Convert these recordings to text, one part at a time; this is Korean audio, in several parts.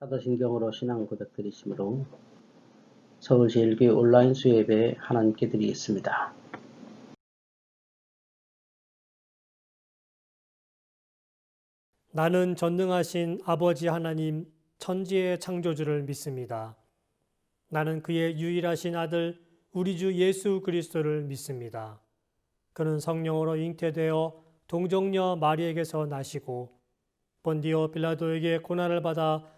사도신경으로 신앙 고백 드리심으로 서울제일교회 온라인 수예배 하나님께 드리겠습니다. 나는 전능하신 아버지 하나님 천지의 창조주를 믿습니다. 나는 그의 유일하신 아들 우리 주 예수 그리스도를 믿습니다. 그는 성령으로 잉태되어 동정녀 마리에게서 나시고 본디오 빌라도에게 고난을 받아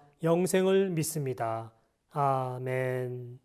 영생을 믿습니다. 아멘.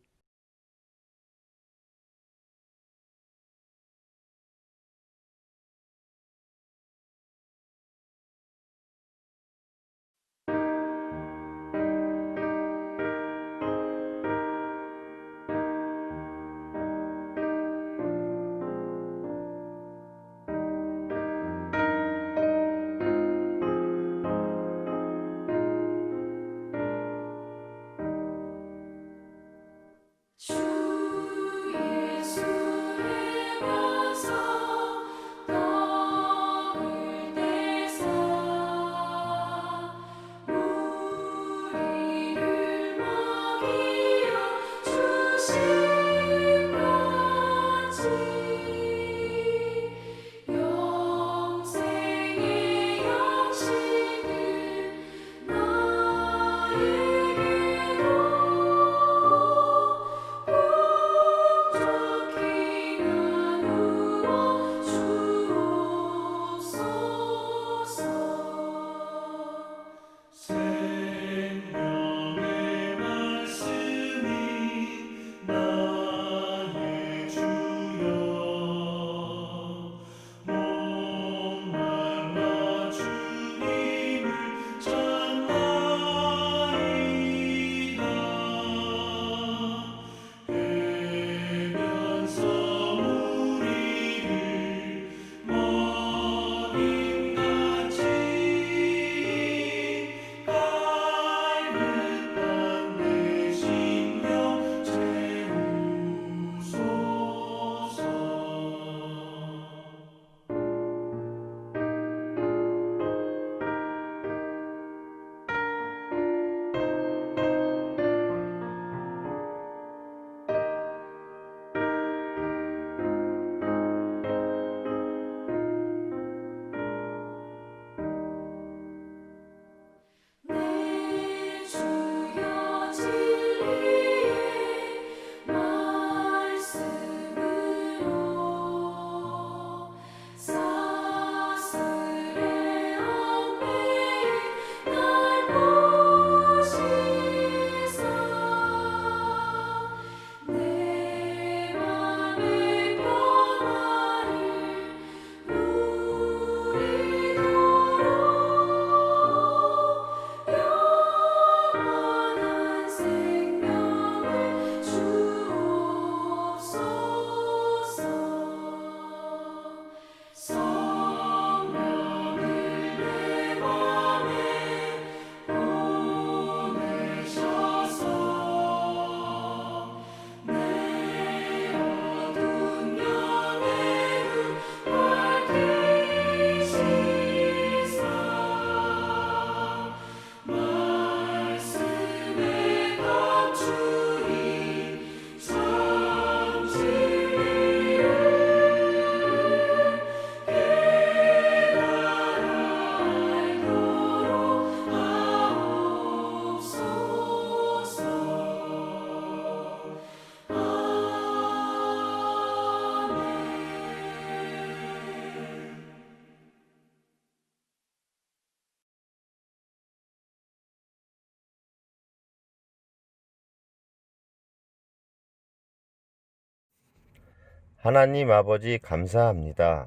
하나님 아버지 감사합니다.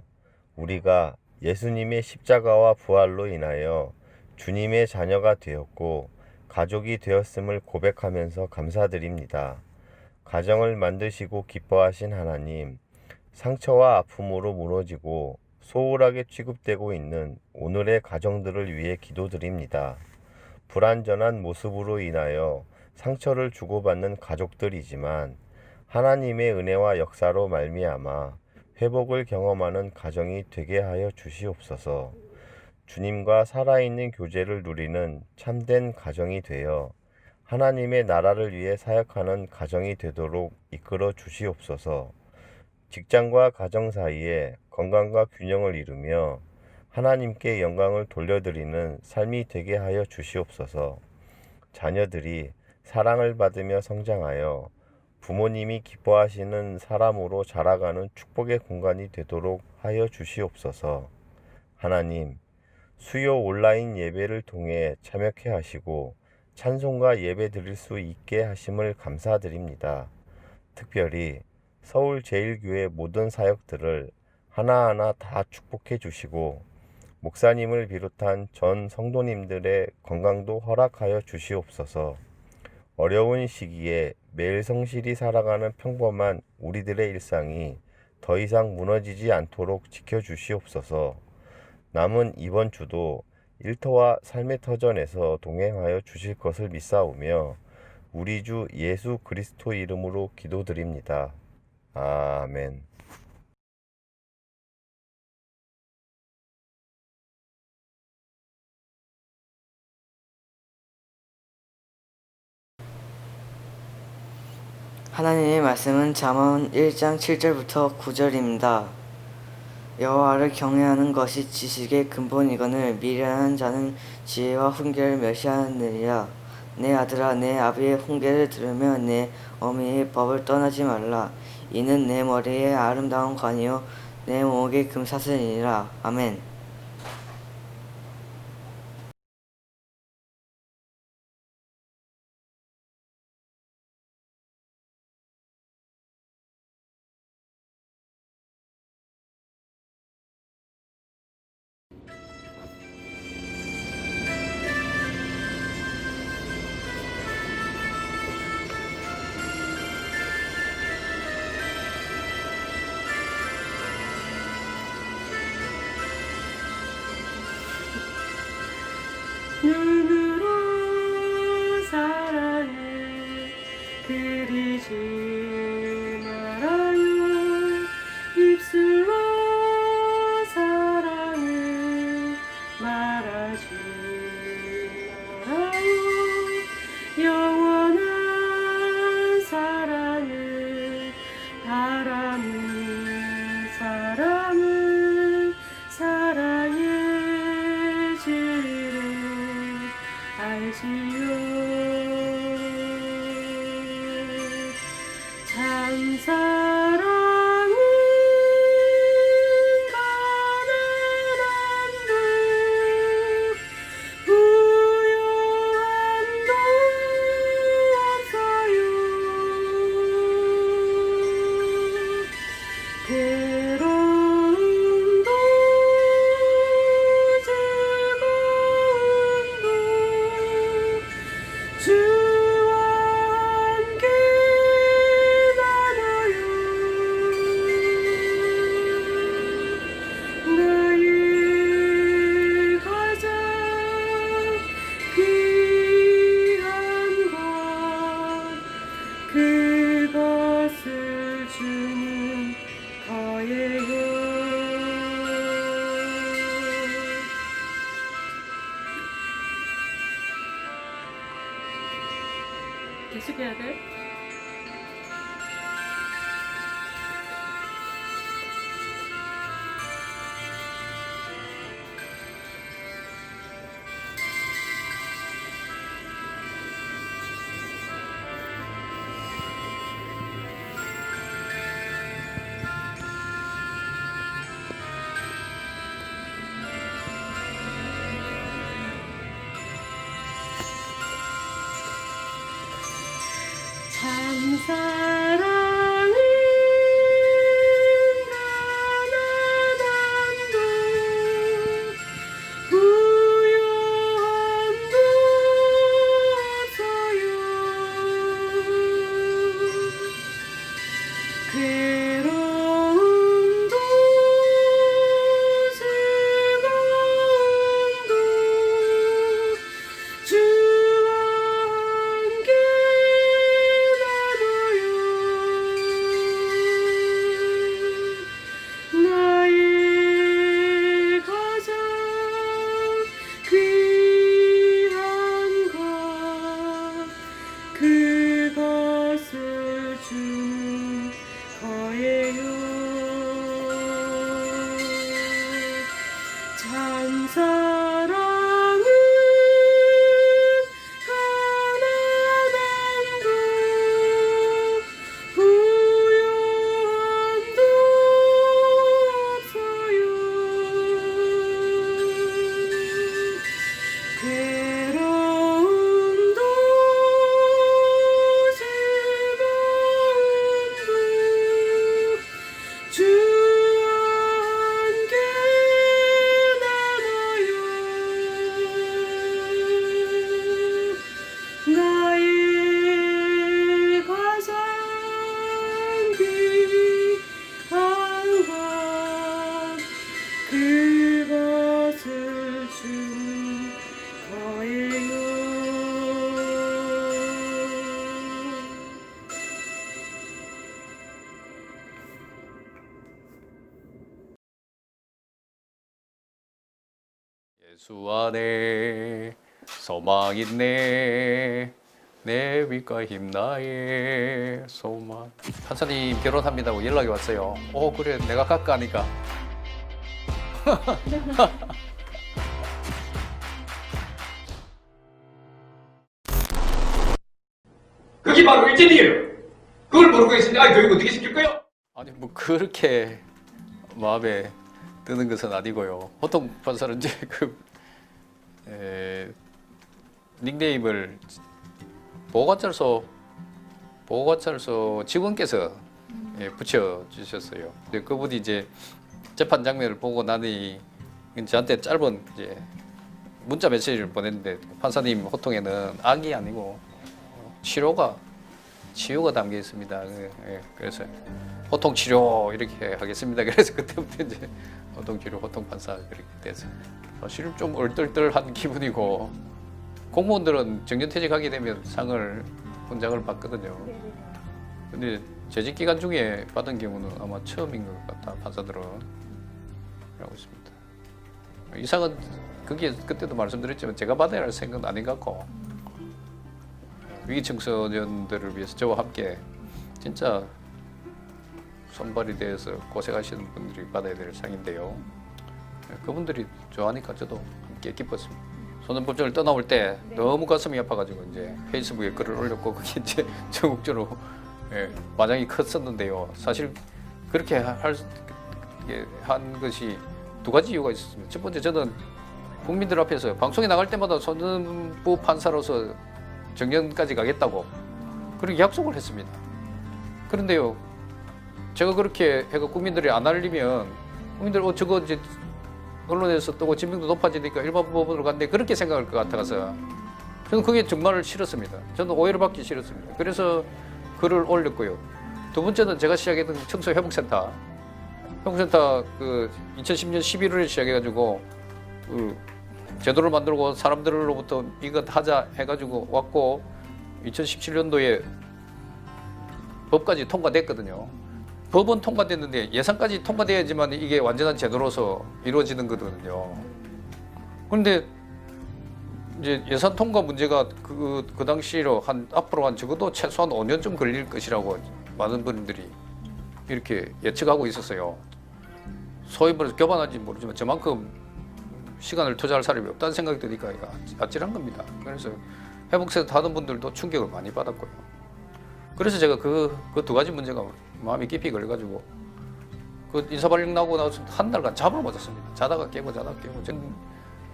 우리가 예수님의 십자가와 부활로 인하여 주님의 자녀가 되었고 가족이 되었음을 고백하면서 감사드립니다. 가정을 만드시고 기뻐하신 하나님, 상처와 아픔으로 무너지고 소홀하게 취급되고 있는 오늘의 가정들을 위해 기도드립니다. 불완전한 모습으로 인하여 상처를 주고받는 가족들이지만 하나님의 은혜와 역사로 말미암아 회복을 경험하는 가정이 되게 하여 주시옵소서. 주님과 살아있는 교제를 누리는 참된 가정이 되어 하나님의 나라를 위해 사역하는 가정이 되도록 이끌어 주시옵소서. 직장과 가정 사이에 건강과 균형을 이루며 하나님께 영광을 돌려드리는 삶이 되게 하여 주시옵소서. 자녀들이 사랑을 받으며 성장하여 부모님이 기뻐하시는 사람으로 자라가는 축복의 공간이 되도록 하여 주시옵소서. 하나님, 수요 온라인 예배를 통해 참여케 하시고 찬송과 예배 드릴 수 있게 하심을 감사드립니다. 특별히 서울 제일교회 모든 사역들을 하나하나 다 축복해 주시고 목사님을 비롯한 전 성도님들의 건강도 허락하여 주시옵소서. 어려운 시기에 매일 성실히 살아가는 평범한 우리들의 일상이 더 이상 무너지지 않도록 지켜주시옵소서. 남은 이번 주도 일터와 삶의 터전에서 동행하여 주실 것을 믿사오며 우리 주 예수 그리스도 이름으로 기도드립니다. 아멘. 하나님의 말씀은 잠언 1장 7절부터 9절입니다. 여호와를 경외하는 것이 지식의 근본이거늘 미련한 자는 지혜와 훈계를 멸시하느니라. 내 아들아 내 아비의 훈계를 들으며 내 어미의 법을 떠나지 말라. 이는 내 머리에 아름다운 관이요 내 목에 금사슬이니라. 아멘. 눈으로 있네. 내 빛과 힘 나의 소망. 판사님 결혼합니다고 연락이 왔어요. 오 그래. 내가 갈까 하니까. 그게 바로 일진이에요. 그걸 모르고 있으니 아 교육 어떻게 시킬까요? 아니 뭐 그렇게 마음에 드는 것은 아니고요. 보통 판사는 이제 그 에, 닉네임을 보호관찰소 보호관찰소 직원께서 예, 붙여주셨어요. 그분이 이제 재판 장면을 보고 나니 저한테 짧은 이제 문자 메시지를 보냈는데 판사님 호통에는 악이 아니고 치료가 치유가 담겨 있습니다. 예, 예, 그래서 호통 치료 이렇게 하겠습니다. 그래서 그때부터 이제 호통 치료, 호통 판사 그렇게 돼서 사실 좀 얼떨떨한 기분이고 공무원들은 정년퇴직하게 되면 상을 훈장을 받거든요. 근데 재직 기간 중에 받은 경우는 아마 처음인 것 같다 판사들은 라고 있습니다. 이상은 그게 그때도 말씀드렸지만 제가 받아야 할 생각은 아닌 것 같고 위기 청소년들을 위해서 저와 함께 진짜 손발이 되어서 고생하시는 분들이 받아야 될 상인데요. 그분들이 좋아하니까 저도 함께 기뻤습니다. 소년법정을 떠나올 때 너무 가슴이 아파가지고 이제 페이스북에 글을 올렸고 그게 이제 전국적으로 예, 마장이 컸었는데요. 사실 그렇게 할, 한 것이 두 가지 이유가 있었습니다. 첫 번째 저는 국민들 앞에서 방송에 나갈 때마다 소년부 판사로서 정년까지 가겠다고 그렇게 약속을 했습니다. 그런데요, 제가 그렇게 해가 국민들이 안 알리면 국민들 어 저거 이제 언론에서 뜨고 지명도 높아지니까 일반 법원으로 간대 그렇게 생각할 것 같아서 저는 그게 정말 싫었습니다. 저는 오해를 받기 싫었습니다. 그래서 글을 올렸고요. 두 번째는 제가 시작했던 청소 회복센터 회복센터 그 2010년 11월에 시작해가지고 그 제도를 만들고 사람들로부터 이것 하자 해가지고 왔고 2017년도에 법까지 통과됐거든요. 법은 통과됐는데 예산까지 통과돼야지만 이게 완전한 제도로서 이루어지는 거거든요. 그런데 이제 예산 통과 문제가 그, 그 당시로 한 앞으로 한 적어도 최소한 5년쯤 걸릴 것이라고 많은 분들이 이렇게 예측하고 있었어요. 소위 말해서 교만한지 모르지만 저만큼 시간을 투자할 사람이 없다는 생각이 드니까 아찔한 겁니다. 그래서 회복센터 하던 분들도 충격을 많이 받았고요. 그래서 제가 그 그 두 가지 문제가 마음이 깊이 걸려가지고 그 인사발령 나고 나서 한 달간 잠을 못 잤습니다. 자다가 깨고 자다가 깨고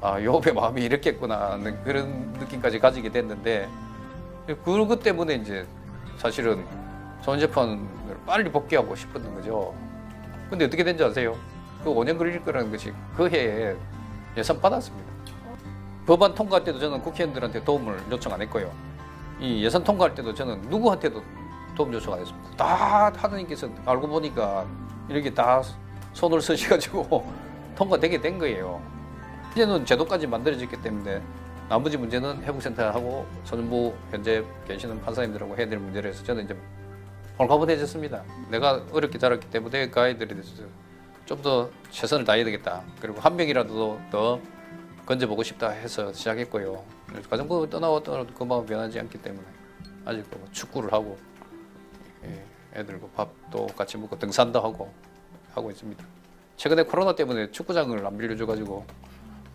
아 요배 마음이 이랬겠구나 하는 그런 느낌까지 가지게 됐는데 그것 때문에 이제 사실은 손재판을 빨리 복귀하고 싶었던 거죠. 근데 어떻게 된지 아세요? 그 5년 걸릴 거라는 것이 그 해에 예산 받았습니다. 법안 통과할 때도 저는 국회의원들한테 도움을 요청 안 했고요. 이 예산 통과할 때도 저는 누구한테도 도움 요청가 됐습니다. 다 하느님께서 알고 보니까 이렇게 다 손을 쓰셔가지고 통과되게 된 거예요. 이제는 제도까지 만들어졌기 때문에 나머지 문제는 회복센터하고 소년부 현재 계시는 판사님들하고 해야 될 문제라서 저는 이제 홀가분해졌습니다. 내가 어렵게 자랐기 때문에 그 아이들에 대해서 좀 더 최선을 다해야 되겠다. 그리고 한 명이라도 더 건져보고 싶다 해서 시작했고요. 가정부 떠나고 떠나도 그 마음 변하지 않기 때문에 아직도 뭐 축구를 하고 예, 애들과 밥도 같이 먹고 등산도 하고 하고 있습니다. 최근에 코로나 때문에 축구장을 안 빌려줘가지고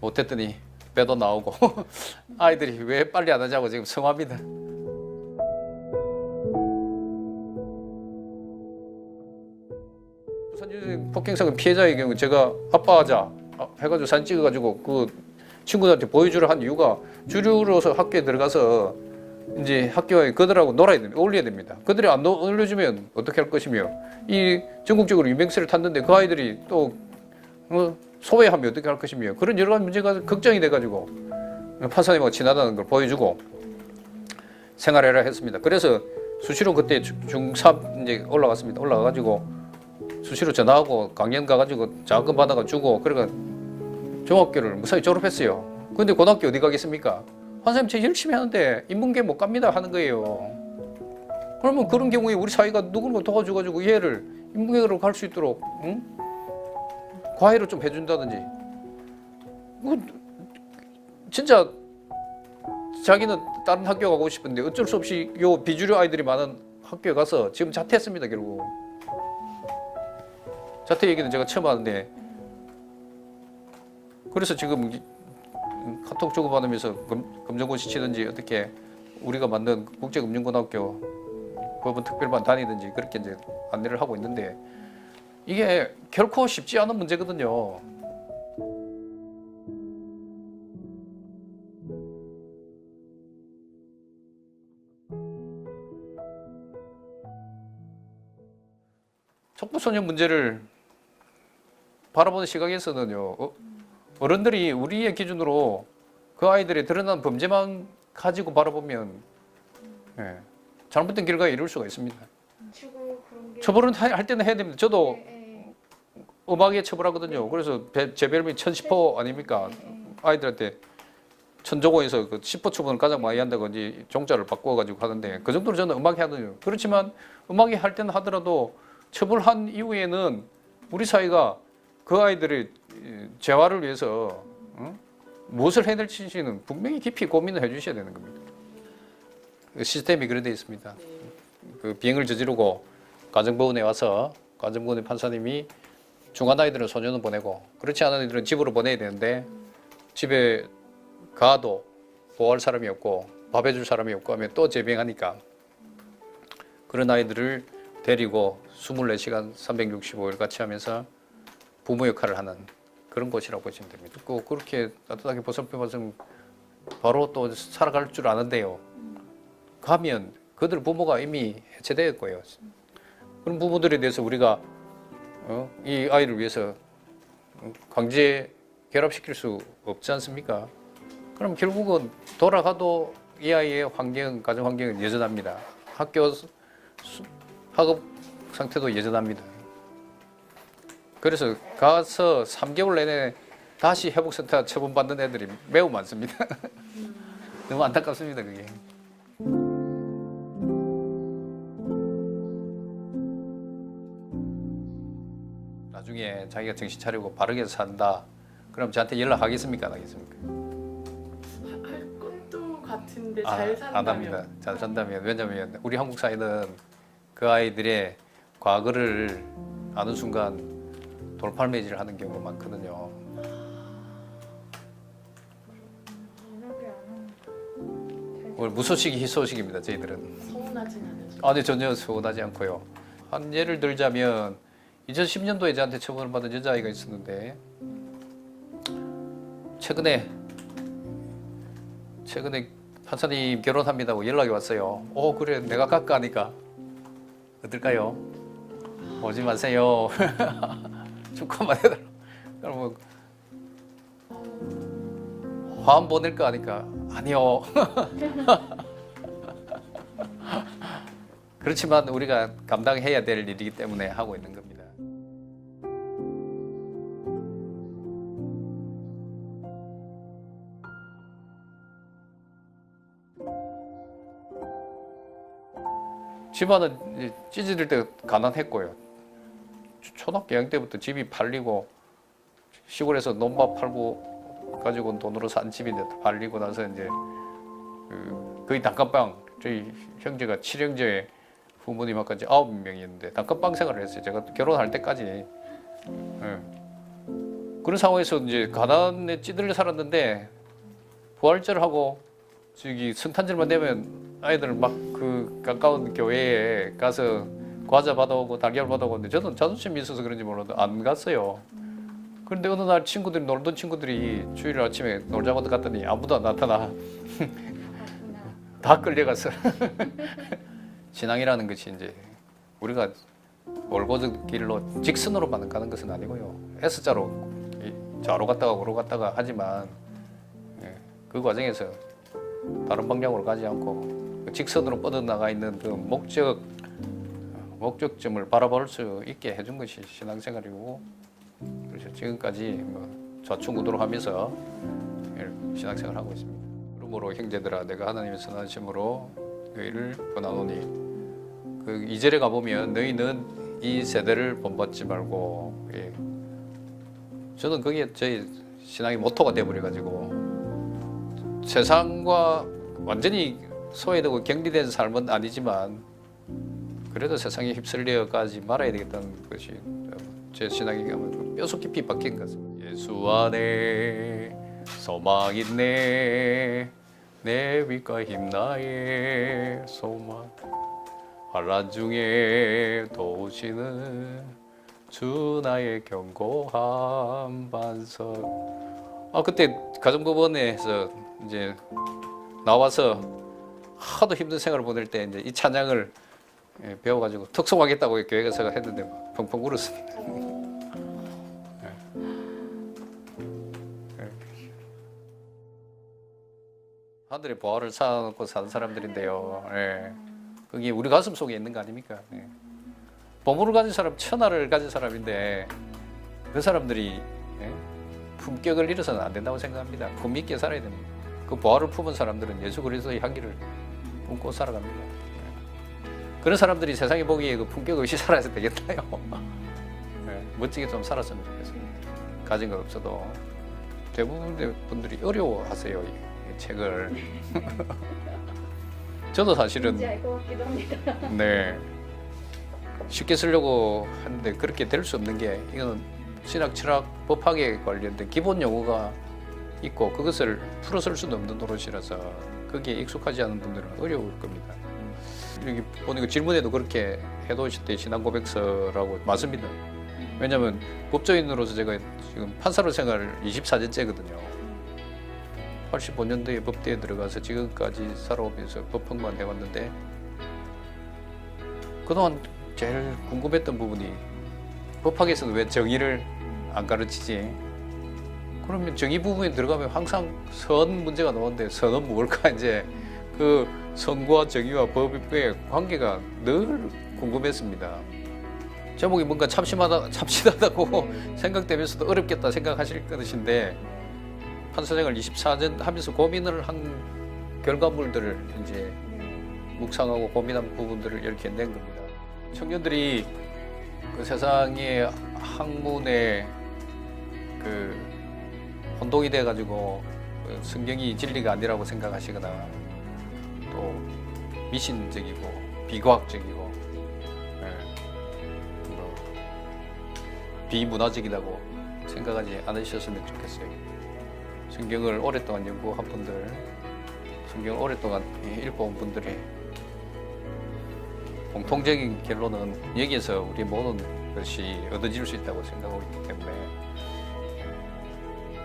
못했더니 빼도 나오고 아이들이 왜 빨리 안 하자고 지금 성합니다. 폭행사건 피해자의 경우 제가 아빠하자 해가지고 사진 찍어가지고 그 친구들한테 보여주려 한 이유가 주류로서 학교에 들어가서 이제 학교에 그들하고 놀아야 됩니다. 어울려야 됩니다. 그들이 안 놀- 어울려주면 어떻게 할 것이며 이 전국적으로 유명세를 탔는데 그 아이들이 또 어, 소외하면 어떻게 할 것이며 그런 여러 가지 문제가 걱정이 돼가지고 판사님하고 친하다는 걸 보여주고 생활해라 했습니다. 그래서 수시로 그때 중- 중3 이제 올라갔습니다. 올라가가지고 수시로 전화하고 강연 가가지고 자금 받아가 주고 그러니까 중학교를 무사히 졸업했어요. 근데 고등학교 어디 가겠습니까? 선생님 저 열심히 하는데 인문계 못 갑니다 하는 거예요. 그러면 그런 경우에 우리 사회가 누군가 도와줘가지고 얘를 인문계로 갈 수 있도록 응? 과외로 좀 해준다든지 뭐, 진짜 자기는 다른 학교 가고 싶은데 어쩔 수 없이 요 비주류 아이들이 많은 학교에 가서 지금 자퇴했습니다 결국 자퇴 얘기는 제가 처음 하는데 그래서 지금 이- 카톡 주고받으면서 금, 금전고시 치든지 어떻게 우리가 만든 국제금융고등학교 법원 특별반 다니든지 그렇게 이제 안내를 하고 있는데 이게 결코 쉽지 않은 문제거든요. 촉부소년 문제를 바라보는 시각에서는요. 어, 어른들이 우리의 기준으로 그 아이들의 드러난 범죄만 가지고 바라보면 예, 잘못된 결과에 이룰 수가 있습니다. 처벌은 하- 할 때는 해야 됩니다. 저도. 음악에 처벌하거든요. 그래서 배- 제 별명이 천시포 아닙니까? 아이들한테 천조고에서 그 시포 처분을 가장 많이 한다고 이제 종자를 바꿔가지고 하는데 그 정도로 저는 음악에 하거든요. 그렇지만 음악에 할 때는 하더라도 처벌한 이후에는 우리 사회가 그 아이들의 이, 재활을 위해서 응? 무엇을 해낼지는 분명히 깊이 고민을 해주셔야 되는 겁니다. 그 시스템이 그래 돼 있습니다. 그 비행을 저지르고 가정법원에 와서 가정법원의 판사님이 중간 아이들은 소년원 보내고 그렇지 않은 아이들은 집으로 보내야 되는데 집에 가도 보호할 사람이 없고 밥 해줄 사람이 없고 하면 또 재병하니까 그런 아이들을 데리고 24시간 365일 같이 하면서 부모 역할을 하는 그런 곳이라고 보시면 됩니다. 꼭 그렇게 따뜻하게 보살펴봤으면 바로 또 살아갈 줄 아는데요. 가면 그들 부모가 이미 해체될 거예요. 그런 부모들에 대해서 우리가 어? 이 아이를 위해서 강제 결합시킬 수 없지 않습니까? 그럼 결국은 돌아가도 이 아이의 환경, 가정 환경은 여전합니다. 학교 수- 학업 상태도 여전합니다. 그래서 가서 3개월 내내 다시 회복센터 처분받는 애들이 매우 많습니다. 너무 안타깝습니다, 그게. 나중에 자기가 정신 차리고 바르게 산다. 그럼 저한테 연락하겠습니까? 안 하겠습니까? 할 것도 같은데 아, 잘안 산다면 합니다. 잘 산다면 왜냐하면 우리 한국 사회는 그 아이들의 과거를 아는 순간 돌팔 매질을 하는 경우가 많거든요. 오늘 무소식이 희소식입니다. 저희들은. 서운하진 않으죠. 아니 전혀 서운하지 않고요. 한 예를 들자면 2010년도에 저한테 처분을 받은 여자아이가 있었는데 최근에 최근에 판사님 결혼합니다고 연락이 왔어요. 오 그래 내가 갈까 하니까 어떨까요? 오지 마세요. 축하만 해달라. 그럼 뭐 화한 보낼까 하니까 아니요. 그렇지만 우리가 감당해야 될 일이기 때문에 하고 있는 겁니다. 집안은 찌질일 때 가난했고요. 초등학교 2학년 때부터 집이 팔리고 시골에서 논밭 팔고 가지고 돈으로 산 이제 팔리고 나서 이제 그 거의 단칸방 저희 형제가 7형제 부모님 아까지 아홉 명이었는데 단칸방 생활을 했어요. 제가 결혼할 때까지 예. 그런 상황에서 이제 가난에 찌들려 살았는데 부활절 하고 저기 성탄절만 되면 아이들 막 그 가까운 교회에 가서 과자 받아오고 달걀 받아오고 근데 저는 자존심이 있어서 그런지 몰라도 안 갔어요. 그런데 어느 날 친구들이 놀던 친구들이 주일 아침에 놀자고 갔더니 아무도 안 나타나. 다 끌려갔어. 신앙이라는 것이 이제 우리가 올고저 길로 직선으로만 가는 것은 아니고요. S자로 이 좌로 갔다가 우로 갔다가 하지만 예, 그 과정에서 다른 방향으로 가지 않고 그 직선으로 뻗어나가 있는 그 목적 목적점을 바라볼 수 있게 해준 것이 신앙생활이고 그래서 지금까지 뭐 좌충우도로 하면서 예, 신앙생활을 하고 있습니다. 그러므로 형제들아 내가 하나님의 선하심으로 너희를 권하노니 그 이절에 가보면 너희는 이 세대를 본받지 말고 예. 저는 그게 저희 신앙의 모토가 돼버려가지고 세상과 완전히 소외되고 격리된 삶은 아니지만 그래도 세상에 휩쓸려 가지 말아야 되겠다는 것이 제 신앙이 뼈속 깊이 박힌 것 같습니다. 예수 안에 소망 있네. 내 빛과 힘 나의 소망. 환란 중에 도우시는 주 나의 견고한 반석. 아 그때 가정법원에서 이제 나와서 하도 힘든 생활을 보낼 때 이제 이 찬양을 예, 배워가지고 특송하겠다고 교회에서 했는데 막 펑펑 울었습니다. 예. 예. 하늘의 보화를 쌓아놓고 사는 사람들인데요. 예. 그게 우리 가슴 속에 있는 거 아닙니까? 예. 보물을 가진 사람, 천하를 가진 사람인데 그 사람들이 예? 품격을 잃어서는 안 된다고 생각합니다. 품 있게 살아야 됩니다. 그 보화를 품은 사람들은 예수 그리스도의 향기를 품고 살아갑니다. 예. 그런 사람들이 세상에 보기에 그 품격 없이 살아야 되겠나요? 예, 멋지게 좀 살았으면 좋겠습니다. 가진 것 없어도 대부분의 분들이 어려워하세요 이, 이 책을. 저도 사실은. 네 쉽게 쓰려고 하는데 그렇게 될 수 없는 게 이건 신학, 철학, 법학에 관련된 기본 용어가 있고 그것을 풀어 쓸 수도 없는 노릇이라서 거기에 익숙하지 않은 분들은 어려울 겁니다. 여기 보니까 질문에도 그렇게 해놓으실 신앙 고백서라고 맞습니다. 왜냐하면 법조인으로서 제가 지금 판사로 생활 24년째거든요. 85년도에 법대에 들어가서 지금까지 살아오면서 법학만 해왔는데 그동안 제일 궁금했던 부분이 법학에서는 왜 정의를 안 가르치지? 그러면 정의 부분에 들어가면 항상 선 문제가 나오는데 선은 뭘까 이제 그 선과 정의와 법의 관계가 늘 궁금했습니다. 제목이 뭔가 참신하다, 참신하다고 생각되면서도 어렵겠다 생각하실 것인데 판사생활 24년 하면서 고민을 한 결과물들을 이제 묵상하고 고민한 부분들을 이렇게 낸 겁니다. 청년들이 그 세상의 학문에 그 혼동이 돼가지고 그 성경이 진리가 아니라고 생각하시거나 또 미신적이고 비과학적이고 예, 뭐 비문화적이라고 생각하지 않으셨으면 좋겠어요. 성경을 오랫동안 연구한 분들, 성경을 오랫동안 읽어온 분들의 공통적인 결론은 여기에서 우리 모든 것이 얻어질 수 있다고 생각하고 있기 때문에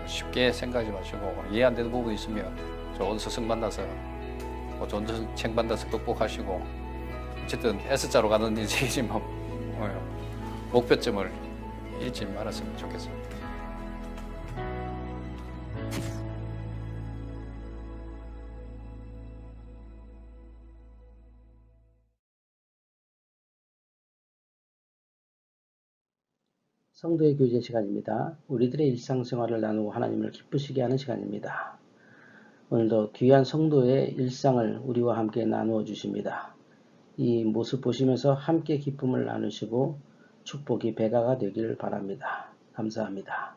쉽게 생각하지 마시고 이해 안 되는 부분이 있으면 좋은 스승 만나서 뭐 전쟁 쟁반다서 극복하시고 어쨌든 S자로 가는 인생이지만 뭐. 어, 예. 목표점을 잃지 말았으면 좋겠습니다. 성도의 교제 시간입니다. 우리들의 일상생활을 나누고 하나님을 기쁘시게 하는 시간입니다. 오늘도 귀한 성도의 일상을 우리와 함께 나누어 주십니다. 이 모습 보시면서 함께 기쁨을 나누시고 축복이 배가가 되길 바랍니다. 감사합니다.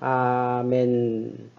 아멘.